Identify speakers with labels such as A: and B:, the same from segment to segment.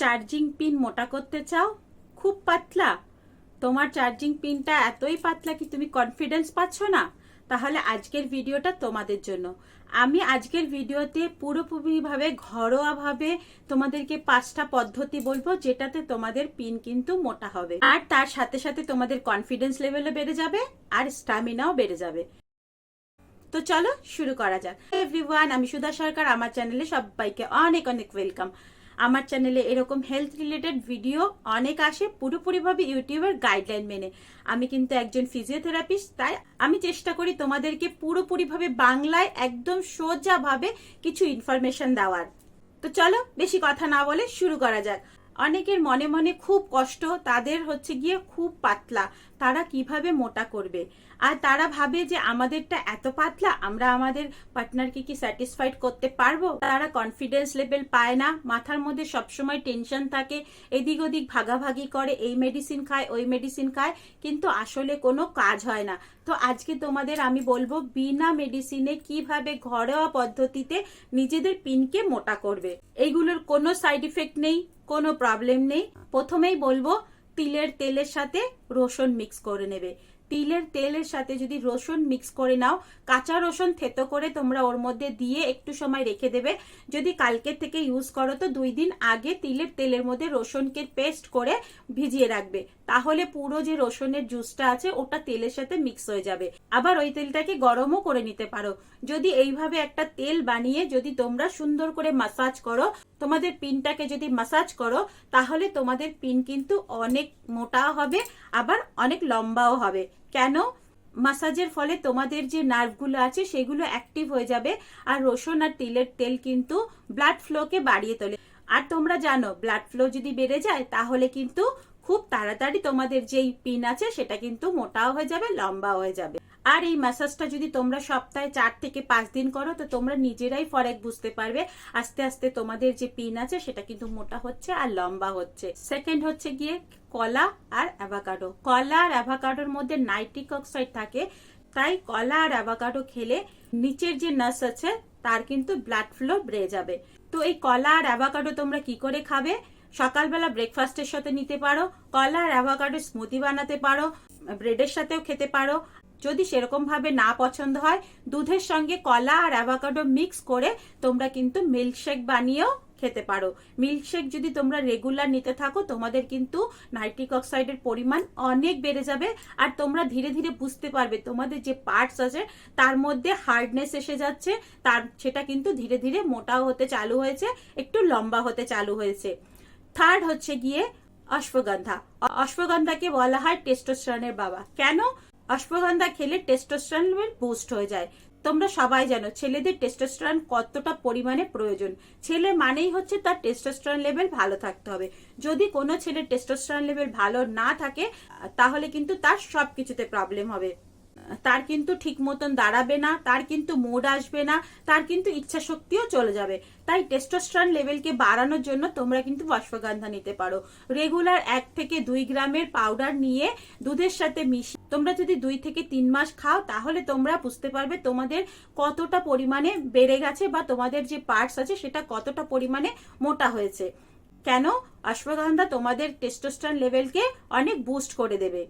A: Charging pin মোটা করতে চাও? খুব পাতলা। তোমার চার্জিং পিনটা এতই পাতলা কি তুমি কনফিডেন্স পাচ্ছ না? তাহলে আজকের ভিডিওটা তোমাদের জন্য। আমি আজকের ভিডিওতে পুরোপুরিভাবে ঘরোয়াভাবে তোমাদেরকে পাঁচটা পদ্ধতি বলব যেটাতে তোমাদের পিন কিন্তু মোটা হবে। আর তার সাথে সাথে তোমাদের কনফিডেন্স লেভেলও বেড়ে যাবে আর স্টামিনাও বেড়ে যাবে। তো চলো শুরু করা যাক। এভরিওয়ান আমি সুধা সরকার। আমার চ্যানেলে সবাইকে অনেক অনেক ওয়েলকাম আমার চ্যানেলে এরকম হেলথ রিলেটেড ভিডিও অনেক আসে, পুরোপুরিভাবে ইউটিউবের গাইডলাইন মেনে। আমি কিন্তু একজন ফিজিওথেরাপিস্ট তাই আমি চেষ্টা করি তোমাদেরকে পুরোপুরিভাবে বাংলায় একদম সোজাভাবে কিছু ইনফরমেশন দেওয়ার। তো চলো, বেশি কথা না বলে শুরু করা যাক। অনেকের মনে মনে খুব কষ্ট, তাদের হচ্ছে গিয়ে খুব পাতলা। তারা কীভাবে মোটা করবে? আর তারা ভাবে যে আমাদেরটা এত পাতলা, আমরা আমাদের পার্টনারকে কি স্যাটিসফাইড করতে পারব? তারা কনফিডেন্স লেভেল পায় না। মাথার মধ্যে সবসময় টেনশন থাকে। এদিক ওদিক ভাগাভাগি করে, এই মেডিসিন খায়, ওই মেডিসিন খায়, কিন্তু আসলে কোনো কাজ হয় না। তো আজকে তোমাদের আমি বলব, বিনা মেডিসিনে কীভাবে ঘরোয়া পদ্ধতিতে নিজেদের পিনকে মোটা করবে? এইগুলোর কোনো সাইড ইফেক্ট নেই। কোনো প্রবলেম নেই। প্রথমেই বলব তিলের তেলের সাথে রসুন মিক্স করে নেবে। তিলের তেলের সাথে যদি রসুন মিক্স করে নাও, কাঁচা রসুন থেতো করে তোমরা ওর মধ্যে দিয়ে একটু সময় রেখে দেবে। যদি কালকে থেকে ইউজ করো, তো দুই দিন আগে তিলের তেলের মধ্যে রসুনকে পেস্ট করে ভিজিয়ে রাখবে। তাহলে পুরো যে রসুনের জুসটা আছে, ওটা তেলের সাথে মিক্স হয়ে যাবে। আবার ওই তেলটাকে গরমও করে নিতে পারো। যদি এইভাবে একটা তেল বানিয়ে যদি তোমরা সুন্দর করে মাসাজ করো, তোমাদের পিনটাকে যদি মাসাজ করো, তাহলে তোমাদের পিন কিন্তু অনেক মোটা হবে। আবার অনেক লম্বাও হবে। কেন? মাসাজের ফলে তোমাদের যে নার্ভগুলো আছে, সেগুলো অ্যাক্টিভ হয়ে যাবে আর রসুন আর তিলের তেল কিন্তু ব্লাড ফ্লোকে বাড়িয়ে তোলে। আর তোমরা জানো ব্লাড ফ্লো যদি বেড়ে যায়, তাহলে কিন্তু খুব তাড়াতাড়ি তোমাদের যেই পিন আছে, সেটা কিন্তু মোটাও হয়ে যাবে লম্বা হয়ে যাবে। আর এই ম্যাসাজটা যদি তোমরা সপ্তাহে চার থেকে পাঁচ দিন করো, তো তোমরা নিজেরাই ফরেক বুঝতে পারবে। আস্তে আস্তে তোমাদের যে পিন আছে, সেটা কিন্তু মোটা হচ্ছে আর লম্বা হচ্ছে। সেকেন্ড হচ্ছে গিয়ে কলা আর অ্যাভাকাডো কলা আর অ্যাভাকাডোর মধ্যে নাইট্রিক অক্সাইড থাকে, তাই কলা আর অ্যাভাকাডো খেলে নিচের যে নার্স আছে, তার কিন্তু ব্লাড ফ্লো বেড়ে যাবে। তো এই কলা আর অ্যাভাকাডো তোমরা কি করে খাবে? সকালবেলা ব্রেকফাস্টের সাথে নিতে পারো, কলা আর অ্যাভাকাডো স্মুদি বানাতে পারো ব্রেডের সাথেও খেতে পারো যদি সেরকম ভাবে না পছন্দ হয়, দুধের সঙ্গে কলা আর অ্যাভাকাডো মিক্স করে তোমরা কিন্তু মিল্কশেক বানিয়েও খেতে পারো। মিল্কশেক যদি তোমরা রেগুলার নিতে থাকো, তোমাদের কিন্তু নাইট্রিক অক্সাইডের পরিমাণ অনেক বেড়ে যাবে আর তোমরা ধীরে ধীরে বুঝতে পারবে তোমাদের যে পার্টস আছে, তার মধ্যে হার্ডনেস এসে যাচ্ছে, তার সেটা কিন্তু ধীরে ধীরে মোটাও হতে চালু হয়েছে, একটু লম্বা হতে চালু হয়েছে। থার্ড হচ্ছে গিয়ে অশ্বগন্ধা। অশ্বগন্ধাকে বলা হয় টেস্টোস্টেরনের বাবা। কেন? অশ্বগন্ধা খেলে টেস্টোস্টেরন লেভেল বুস্ট হয়ে যায়। তোমরা সবাই জানো, ছেলেদের টেস্টোস্টেরন কতটা পরিমাণে প্রয়োজন। ছেলে মানেই হচ্ছে তার টেস্টোস্টেরন লেভেল ভালো থাকতে হবে। যদি কোনো ছেলের টেস্টোস্টেরন লেভেল ভালো না থাকে, তাহলে কিন্তু তার সব কিছুতে প্রবলেম হবে। তার কিন্তু ঠিক মতন দাঁড়াবে না, তার কিন্তু মুড আসবে না, তার কিন্তু ইচ্ছা শক্তিও চলে যাবে। তাই টেস্টোস্টেরন লেভেলকে বাড়ানোর জন্য তোমরা কিন্তু অশ্বগন্ধা নিতে পারো। রেগুলার এক থেকে দুই গ্রামের পাউডার নিয়ে দুধের সাথে মিশিয়ে তোমরা যদি দুই থেকে তিন মাস খাও, তাহলে তোমরা বুঝতে পারবে তোমাদের কতটা পরিমাণে বেড়ে গেছে বা তোমাদের যে পার্টস আছে সেটা কতটা পরিমাণে মোটা হয়েছে। কেন? অশ্বগন্ধা তোমাদের টেস্টোস্টেরন লেভেলকে অনেক বুস্ট করে দেবে।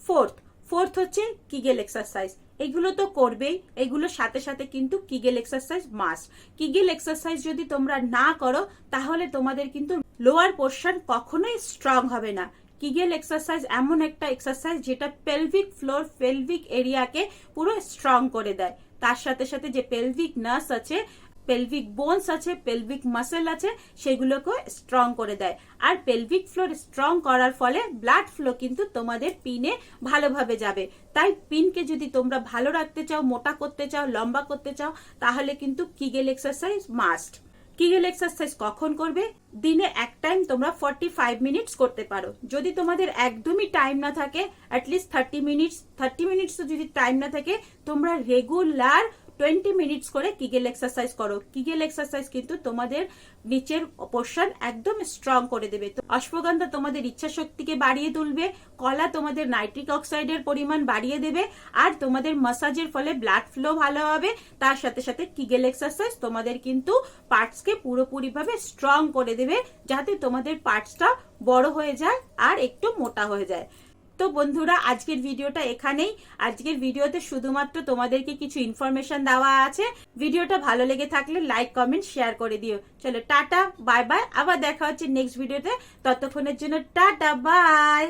A: ফোর্থ ফোর্থ হচ্ছে কিগেল এক্সারসাইজ এগুলো তো করবেই, এগুলোর সাথে সাথে কিন্তু Kegel exercise must Kegel exercise যদি তোমরা না করো, তাহলে তোমাদের কিন্তু লোয়ার পোর্শন কখনোই স্ট্রং হবে না। কিগেল এক্সারসাইজ এমন একটা এক্সারসাইজ যেটা পেলভিক ফ্লোর পেলভিক এরিয়াকে পুরো স্ট্রং করে দেয়। তার সাথে সাথে যে পেলভিক নার্স আছে পেলভিক বোনস আছে পেলভিক মাসেল আছে সেগুলোকে স্ট্রং করে দেয়। আর পেলভিক ফ্লোর স্ট্রং করার ফলে ব্লাড ফ্লো কিন্তু তোমাদের পিনে ভালোভাবে যাবে। তাই পিনকে যদি তোমরা ভালো রাখতে চাও, মোটা করতে চাও, লম্বা করতে চাও, তাহলে কিন্তু Kegel exercise must Kegel exercise কখন করবে? দিনে এক টাইম তোমরা ফর্টি ফাইভ মিনিটস করতে পারো। যদি তোমাদের একদমই টাইম না থাকে at least thirty minutes thirty minutes যদি টাইম না থাকে, তোমরা রেগুলার টোয়েন্টি মিনিটস করে কিগেল এক্সারসাইজ করো। কিগেল এক্সারসাইজ কিন্তু তোমাদের নিচের পোর্শন একদম স্ট্রং করে দেবে। তো অশ্বগন্ধা তোমাদের ইচ্ছা শক্তিকে বাড়িয়ে তুলবে, কলা তোমাদের নাইট্রিক অক্সাইডের পরিমাণ বাড়িয়ে দেবে, আর তোমাদের মাসাজের ফলে ব্লাড ফ্লো ভালো হবে। তার সাথে সাথে কিগেল এক্সারসাইজ তোমাদের কিন্তু পার্টসকে পুরোপুরিভাবে স্ট্রং করে দেবে, যাতে তোমাদের পার্টসটা বড় হয়ে যায় আর একটু মোটা হয়ে যায়। তো বন্ধুরা, আজকের ভিডিওটা এখানেই। আজকের ভিডিওতে শুধুমাত্র তোমাদেরকে কিছু ইনফরমেশন দেওয়া আছে। ভিডিওটা ভালো লেগে থাকলে লাইক কমেন্ট শেয়ার করে দিও। চলো, টাটা বাই বাই আবার দেখা হচ্ছে নেক্সট ভিডিওতে ততক্ষণের জন্য টাটা বাই